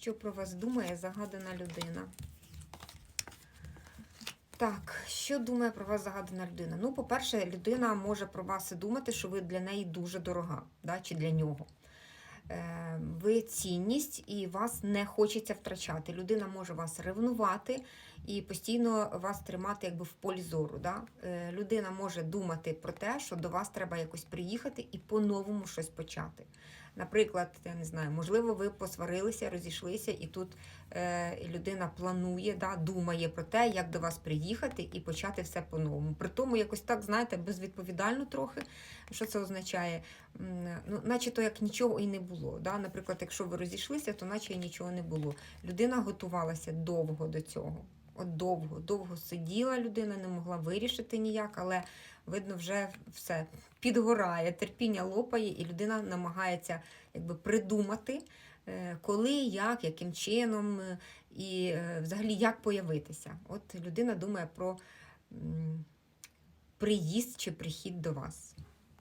Що про вас думає загадана людина? Так, що думає про вас загадана людина? Ну, по-перше, людина може про вас і думати, що ви для неї дуже дорога, да, чи для нього. Е, Ви цінність і вас не хочеться втрачати. Людина може вас ревнувати і постійно вас тримати якби в полі зору. Да? Е, Людина може думати про те, що до вас треба якось приїхати і по-новому щось почати. Наприклад, я не знаю, можливо, ви посварилися, розійшлися, і тут е, людина планує, да, думає про те, як до вас приїхати і почати все по-новому. При тому якось так, знаєте, безвідповідально трохи. Що це означає? Ну, наче то як нічого і не було. Да? Наприклад, якщо ви розійшлися, то наче нічого не було. Людина готувалася довго до цього. От довго, довго сиділа людина, не могла вирішити ніяк, але видно, вже все підгорає, терпіння лопає, і людина намагається якби придумати, е, коли, як, яким чином, е, і е, взагалі як появитися. От людина думає про приїзд чи прихід до вас.